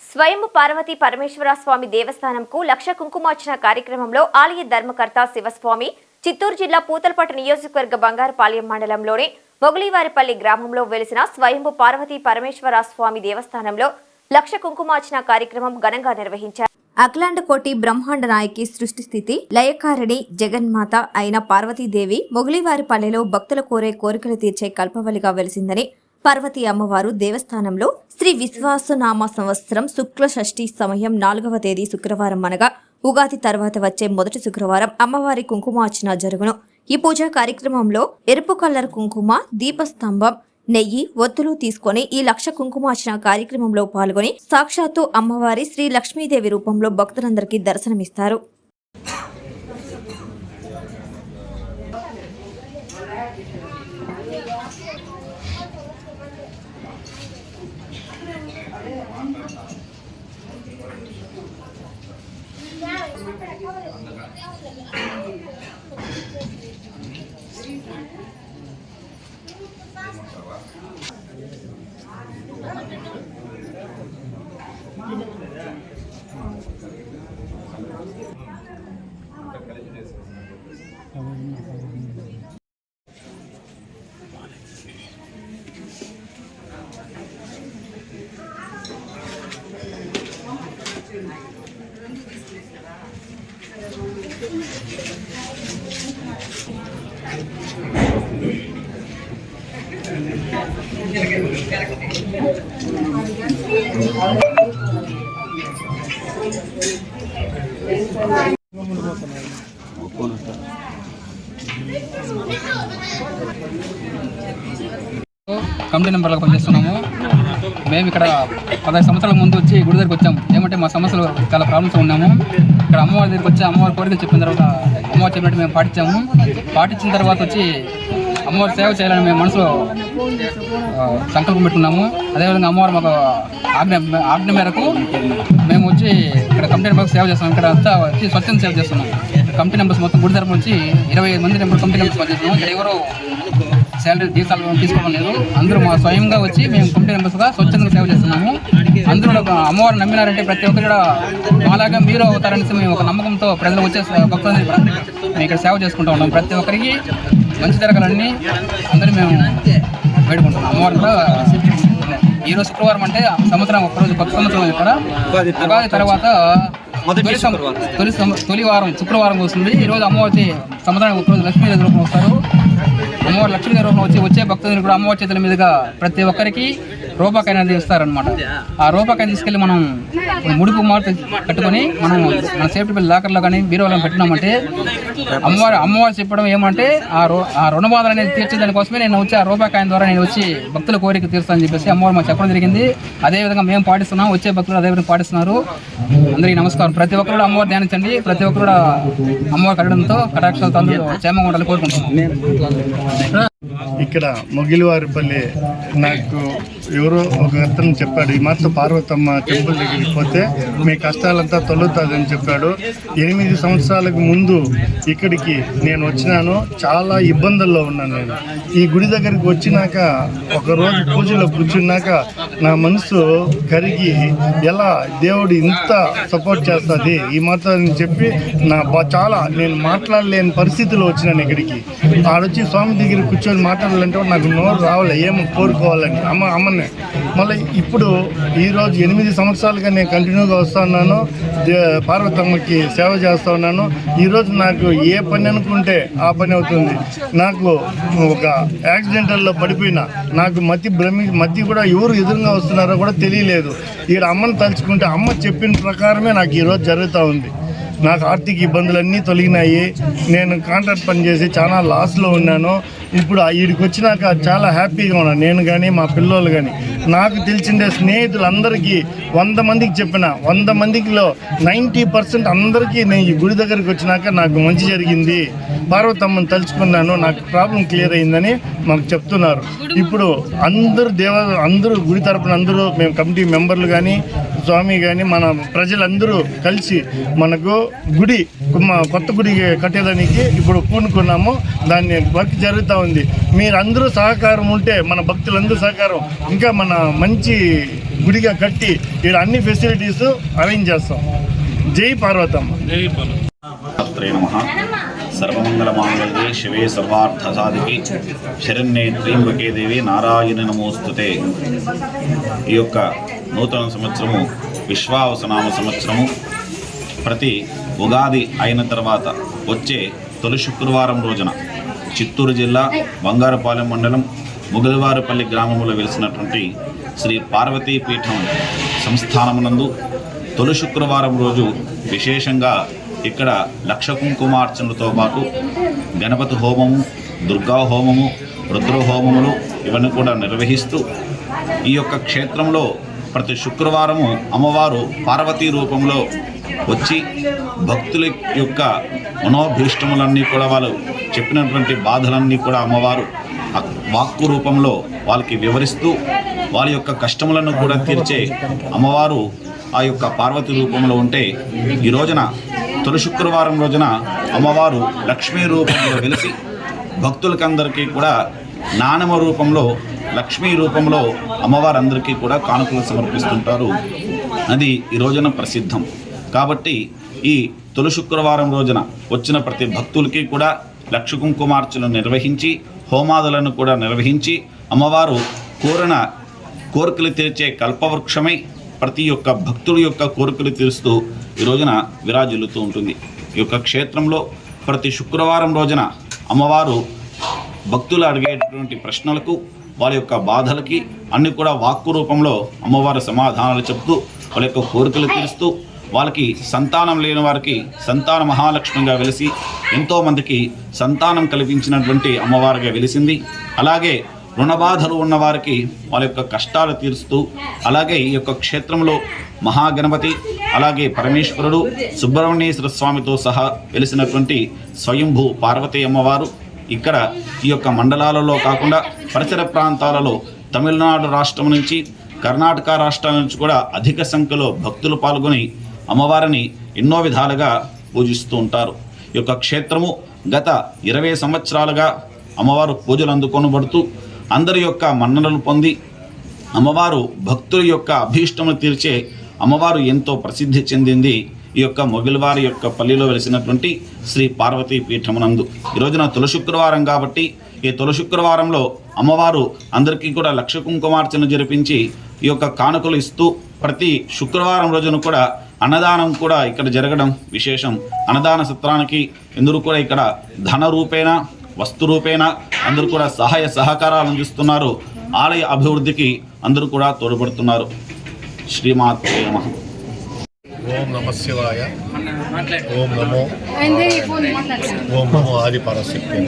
స్వయం పార్వతి పరమేశ్వర స్వామి దేవస్థానంకు లక్ష కుంకుమార్చన కార్యక్రమంలో ఆలయ ధర్మకర్త శివస్వామి చిత్తూరు జిల్లా పూతలపట్టు నియోజకవర్గ బంగారుపాలెం మండలంలోని మొగలివారిపల్లి గ్రామంలో వెలిసిన స్వయంభు పార్వతి పరమేశ్వర స్వామి దేవస్థానంలో లక్ష కుంకుమార్చన కార్యక్రమం ఘనంగా నిర్వహించారు. అఖిలాండ కోటి బ్రహ్మాండ నాయకి సృష్టి స్థితి లయకారిణి జగన్మాత అయిన పార్వతీదేవి మొగలివారిపల్లెలో భక్తుల కోరే కోరికలు తీర్చే కల్పవలిగా వెలిసిందని పార్వతీ అమ్మవారు దేవస్థానంలో శ్రీ విశ్వాసనామ సంవత్సరం శుక్ల షష్ఠి సమయం నాలుగవ తేదీ శుక్రవారం అనగా ఉగాది తర్వాత వచ్చే మొదటి శుక్రవారం అమ్మవారి కుంకుమార్చన జరుగును. ఈ పూజా కార్యక్రమంలో ఎరుపు కలర్ కుంకుమ దీపస్తంభం నెయ్యి ఒత్తులు తీసుకొని ఈ లక్ష కుంకుమార్చన కార్యక్రమంలో పాల్గొని సాక్షాత్తు అమ్మవారి శ్రీ లక్ష్మీదేవి రూపంలో భక్తులందరికీ దర్శనమిస్తారు. కమిటీ మెంబర్లకు పనిచేస్తున్నాము. మేము ఇక్కడ పదహైదు సంవత్సరాల ముందు వచ్చి గుడి దగ్గరికి వచ్చాము. ఏమంటే మా సమస్యలు చాలా ప్రాబ్లమ్స్ ఉన్నాము. ఇక్కడ అమ్మవారి దగ్గరికి వచ్చి అమ్మవారి కోరికలు చెప్పిన తర్వాత అమ్మవారు చెప్పినట్టు మేము పాటించాము. పాటించిన తర్వాత వచ్చి అమ్మవారి సేవ చేయాలని మేము మనసులో సంకల్పం పెట్టుకున్నాము. అదేవిధంగా అమ్మవారు మాకు ఆజ్ఞ ఆజ్ఞ మేరకు మేము వచ్చి ఇక్కడ కమిటీ నెంబర్కి సేవ చేస్తున్నాం. ఇక్కడ అంతా వచ్చి స్వచ్ఛంద సేవ చేస్తున్నాం. కమిటీ నెంబర్స్ మొత్తం గుడి తరపు నుంచి ఇరవై ఐదు మంది నెంబర్ కమిటీ నెంబర్స్ పనిచేస్తున్నాం. ఇక్కడ ఎవరు శాలరీ జీతాలు తీసుకోవడం లేదు. అందరూ మా స్వయంగా వచ్చి మేము కమిటీ మెంబర్స్గా స్వచ్ఛందంగా సేవ చేస్తున్నాము. అందరూ ఒక అమ్మవారు నమ్మినారంటే ప్రతి ఒక్కరు కూడా మాలాగా మీరు అవుతారనేసి మేము ఒక నమ్మకంతో ప్రజలు వచ్చే భక్తులని మేము ఇక్కడ సేవ చేసుకుంటూ ఉన్నాం. ప్రతి ఒక్కరికి మంచి జరగాలని అందరూ మేము వేడుకుంటున్నాం. అమ్మవారు కూడా ఈ రోజు శుక్రవారం అంటే సంవత్సరం ఒక్కరోజు కొత్త సంవత్సరం ఇక్కడ ఉగాది తర్వాత తొలి తొలి వారం శుక్రవారం వస్తుంది. ఈ రోజు అమ్మవారి సంవత్సరానికి ఒకరోజు లక్ష్మీ రూపం వస్తారు. అమ్మవారి లక్ష్మీ రూపంలో వచ్చి వచ్చే భక్తులను కూడా అమ్మవారి చేతుల మీదుగా ప్రతి ఒక్కరికి రూపాయి అనేది ఇస్తారనమాట ఆ రూపాయి తీసుకెళ్ళి మనం ముడుపు మార్పు కట్టుకొని మనం మన సేఫ్టీ బిల్ లాకర్లో కానీ బీరోలో పెట్టినామంటే అమ్మవారి అమ్మవారు చెప్పడం ఏమంటే ఆ రో ఆ రుణబాధలు అనేది తీర్చేదాని కోసమే నేను వచ్చి ఆ రూపాయి ద్వారా నేను వచ్చి భక్తుల కోరిక తీరుస్తానని చెప్పేసి అమ్మవారు మాకు చెప్పడం జరిగింది. అదేవిధంగా మేము పాటిస్తున్నాం వచ్చే భక్తులు అదేవిధంగా పాటిస్తున్నారు. అందరికీ నమస్కారం. ప్రతి ఒక్కరు కూడా అమ్మవారు ధ్యానించండి. ప్రతి ఒక్కరు కూడా అమ్మవారి కట్టడంతో కటాక్షాలతో క్షేమంగా ఉండాలని కోరుకుంటున్నాం. ఇక్కడ మొగిలివారిపల్లి నాకు ఎవరో ఒక అతను చెప్పాడు ఈ మాత్రం పార్వతమ్మ టెంపుల్ దగ్గరికి పోతే మీ కష్టాలంతా తొలుతుందని చెప్పాడు. ఎనిమిది సంవత్సరాలకు ముందు ఇక్కడికి నేను వచ్చినాను. చాలా ఇబ్బందుల్లో ఉన్నాను నేను. ఈ గుడి దగ్గరికి వచ్చినాక ఒక రోజు పూజలో కూర్చున్నాక నా మనసు కరిగి ఎలా దేవుడు ఇంత సపోర్ట్ చేస్తుంది? ఈ మాత్రం అని చెప్పి నా బా- చాలా నేను మాట్లాడలేని పరిస్థితిలో వచ్చినాను ఇక్కడికి. ఆడొచ్చి స్వామి దగ్గర కూర్చొని మాట్లాడాలంటే నాకు నోరు రావాలి ఏమో కోరుకోవాలని. అమ్మ అమ్మని. మళ్ళీ ఇప్పుడు ఈరోజు ఎనిమిది సంవత్సరాలుగా నేను కంటిన్యూగా వస్తూ ఉన్నాను. పార్వతమ్మకి సేవ చేస్తూ ఉన్నాను. ఈరోజు నాకు ఏ పని అనుకుంటే ఆ పని అవుతుంది. నాకు ఒక యాక్సిడెంటల్లో పడిపోయినా నాకు మతి భ్రమి మతి కూడా ఎవరు ఎదురుగా వస్తున్నారో కూడా తెలియలేదు. ఈడ అమ్మని తలుచుకుంటే అమ్మ చెప్పిన ప్రకారమే నాకు ఈరోజు జరుగుతూ ఉంది. నాకు ఆర్థిక ఇబ్బందులన్నీ తొలగినాయి. నేను కాంట్రాక్ట్ పని చేసి చాలా లాస్లో ఉన్నాను. ఇప్పుడు ఈడికి వచ్చినాక చాలా హ్యాపీగా ఉన్నాను నేను కానీ మా పిల్లలు కానీ నాకు తెలిసిన స్నేహితులందరికీ వంద మందికి చెప్పిన వంద మందికిలో నైంటీ పర్సెంట్ అందరికీ నేను ఈ గుడి దగ్గరికి వచ్చినాక నాకు మంచి జరిగింది. పార్వతమ్మని తలుచుకున్నాను నాకు ప్రాబ్లం క్లియర్ అయిందని మాకు చెప్తున్నారు. ఇప్పుడు అందరూ దేవ అందరూ గుడి తరపున అందరూ మేము కమిటీ మెంబర్లు కానీ స్వామి కానీ మన ప్రజలందరూ కలిసి మనకు గుడి కొత్త గుడి కట్టేదానికి ఇప్పుడు పూనుకున్నాము. దాన్ని వర్క్ జరుగుతూ ఉంది. మీరందరూ సహకారం ఉంటే మన భక్తులందరూ సహకారం ఇంకా మన మంచి గుడిగా కట్టి ఇక్కడ అన్ని ఫెసిలిటీస్ అరేంజ్ చేస్తాం. జై పార్వతమ్మ. శ్రీ నమ. సర్వమంగళమాంగళ్యే శివే సర్వార్థసాధికి. శరణ్యే త్ర్యంబకే దేవి నారాయణ నమోస్తుతే. ఈ యొక్క నూతన సంవత్సరము విశ్వావసనామ సంవత్సరము ప్రతి ఉగాది అయిన తర్వాత వచ్చే తొలి శుక్రవారం రోజున చిత్తూరు జిల్లా బంగారుపాలెం మండలం ముగలవారిపల్లి గ్రామంలో వెలిసినటువంటి శ్రీ పార్వతీపీఠం సంస్థానమునందు తొలి శుక్రవారం రోజు విశేషంగా ఇక్కడ లక్ష కుంకుమార్చనలతో పాటు గణపతి హోమము దుర్గా హోమము రుద్ర హోమములు ఇవన్నీ కూడా నిర్వహిస్తూ ఈ యొక్క క్షేత్రంలో ప్రతి శుక్రవారము అమ్మవారు పార్వతీ రూపంలో వచ్చి భక్తుల యొక్క మనోభీష్టములన్నీ కూడా వాళ్ళు చెప్పినటువంటి బాధలన్నీ కూడా అమ్మవారు వాక్కు రూపంలో వాళ్ళకి వివరిస్తూ వాళ్ళ యొక్క కష్టములను కూడా తీర్చే అమ్మవారు ఆ యొక్క పార్వతి రూపంలో ఉంటే ఈ రోజున తొలి శుక్రవారం రోజున అమ్మవారు లక్ష్మీ రూపంలో వెలిసి భక్తులకందరికీ కూడా నానమ రూపంలో లక్ష్మీ రూపంలో అమ్మవారందరికీ కూడా కానుకలు సమర్పిస్తుంటారు. అది ఈ రోజున ప్రసిద్ధం. కాబట్టి ఈ తొలి శుక్రవారం రోజున వచ్చిన ప్రతి భక్తులకి కూడా లక్ష కుంకుమార్చనలు నిర్వహించి హోమాదులను కూడా నిర్వహించి అమ్మవారు కోరిన కోరికలు తీర్చే కల్పవృక్షమై ప్రతి ఒక్క భక్తుడి యొక్క కోరికలు తీరుస్తూ ఈ రోజున విరాజిల్లుతూ ఉంటుంది. ఈ యొక్క క్షేత్రంలో ప్రతి శుక్రవారం రోజున అమ్మవారు భక్తులు అడిగేటటువంటి ప్రశ్నలకు వారి యొక్క బాధలకి అన్ని కూడా వాక్కు రూపంలో అమ్మవారి సమాధానాలు చెప్తూ వాళ్ళ యొక్క కోరికలు తీరుస్తూ వాళ్ళకి సంతానం లేని వారికి సంతాన మహాలక్ష్మిగా వెలిసి ఎంతోమందికి సంతానం కల్పించినటువంటి అమ్మవారిగా వెలిసింది. అలాగే రుణబాధలు ఉన్నవారికి వాళ్ళ యొక్క కష్టాలు తీరుస్తూ అలాగే ఈ యొక్క క్షేత్రంలో మహాగణపతి అలాగే పరమేశ్వరుడు సుబ్రహ్మణ్యేశ్వర స్వామితో సహా వెలిసినటువంటి స్వయంభూ పార్వతీ అమ్మవారు ఇక్కడ ఈ యొక్క మండలాలలో కాకుండా పరిసర ప్రాంతాలలో తమిళనాడు రాష్ట్రం నుంచి కర్ణాటక రాష్ట్రాల నుంచి కూడా అధిక సంఖ్యలో భక్తులు పాల్గొని అమ్మవారిని ఎన్నో విధాలుగా పూజిస్తూ ఉంటారు. ఈ యొక్క క్షేత్రము గత ఇరవై సంవత్సరాలుగా అమ్మవారు పూజలు అందుకొనబడుతూ అందరి యొక్క మన్ననలు పొంది అమ్మవారు భక్తుల యొక్క అభీష్టములు తీర్చే అమ్మవారు ఎంతో ప్రసిద్ధి చెందింది ఈ యొక్క మొగిలివారి యొక్క పల్లిలో వెలిసినటువంటి శ్రీ పార్వతీ పీఠమునందు. ఈ రోజున తొలి శుక్రవారం కాబట్టి ఈ తొలి శుక్రవారంలో అమ్మవారు అందరికీ కూడా లక్ష కుంకుమార్చన జరిపించి ఈ యొక్క కానుకలు ఇస్తూ ప్రతి శుక్రవారం రోజున కూడా అన్నదానం కూడా ఇక్కడ జరగడం విశేషం. అన్నదాన సత్రానికి ఎందుకు కూడా ఇక్కడ ధన రూపేణ వస్తు రూపేణ అందరూ కూడా సహాయ సహకారాలు అందిస్తున్నారు. ఆలయ అభివృద్ధికి అందరూ కూడా తోడ్పడుతున్నారు. శ్రీమాత్రే నమః. ఓం నమ శివాయ. ఓం నమో ఓం నమో ఆది పరశక్తి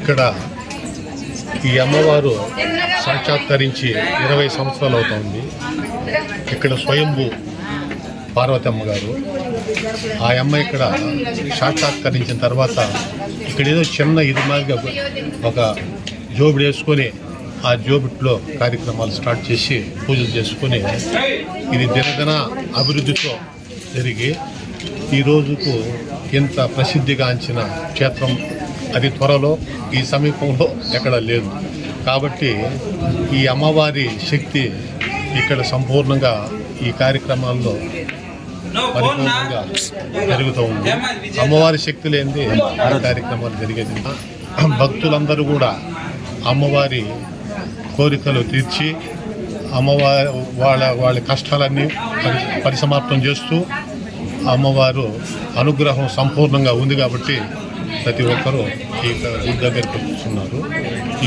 ఇక్కడ ఈ అమ్మవారు సాక్షాత్కరించి ఇరవై సంవత్సరాలు అవుతుంది. ఇక్కడ స్వయంభూ పార్వతమ్మ గారు. ఆ అమ్మ ఇక్కడ సాక్షాత్కరించిన తర్వాత ఇక్కడ ఏదో చిన్న ఇది మాదిరిగా ఒక జోబిడి వేసుకొని ఆ జోబిట్లో కార్యక్రమాలు స్టార్ట్ చేసి పూజలు చేసుకొని ఇది దినదిన అభివృద్ధితో జరిగి ఈ రోజుకు ఇంత ప్రసిద్ధిగాంచిన క్షేత్రం అది త్వరలో ఈ సమీపంలో ఎక్కడ లేదు. కాబట్టి ఈ అమ్మవారి శక్తి ఇక్కడ సంపూర్ణంగా ఈ కార్యక్రమాల్లో పరిపూర్ణంగా జరుగుతూ ఉంది. అమ్మవారి శక్తి లేనిది ఆ కార్యక్రమాలు జరిగేది భక్తులందరూ కూడా అమ్మవారి కోరికలు తీర్చి అమ్మవారి వాళ్ళ వాళ్ళ కష్టాలన్నీ పరి పరిసమాప్తం చేస్తూ అమ్మవారు అనుగ్రహం సంపూర్ణంగా ఉంది కాబట్టి ప్రతి ఒక్కరూ ఈ గుడి దగ్గరికి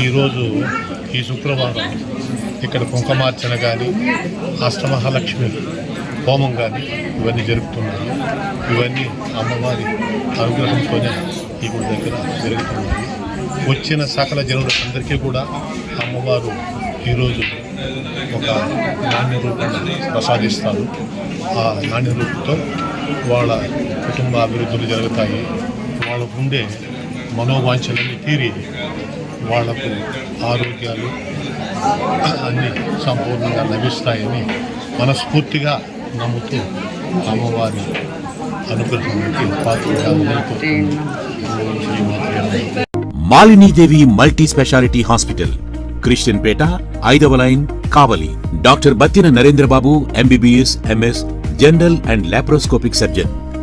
ఈరోజు ఈ శుక్రవారం ఇక్కడ కుంకుమార్చన కానీ అష్టమహాలక్ష్మి హోమం కానీ ఇవన్నీ జరుపుతున్నారు. ఇవన్నీ అమ్మవారి అనుగ్రహంతోనే ఈ గుడి దగ్గర జరుగుతున్నాయి వచ్చిన సకల జనులందరికీ కూడా అమ్మవారు ఈరోజు ఒక నాణ్య రూపాన్ని ప్రసాదిస్తారు. ఆ నాణ్య రూపంతో వాళ్ళ కుటుంబ అభివృద్ధులు జరుగుతాయి. ఉండే మనోవాంఛలన్నీ తీరి వాళ్ళకు ఆరోగ్యాలు అన్నీ సంపూర్ణంగా లభిస్తాయని మనస్ఫూర్తిగా నమ్ముతూ అమ్మవారి అనుగ్రహానికి Malinidevi multi speciality hospital Christian Peta ఐదవ line Kavali. Doctor Battina Narendrababu MBBS MS general and laparoscopic surgeon.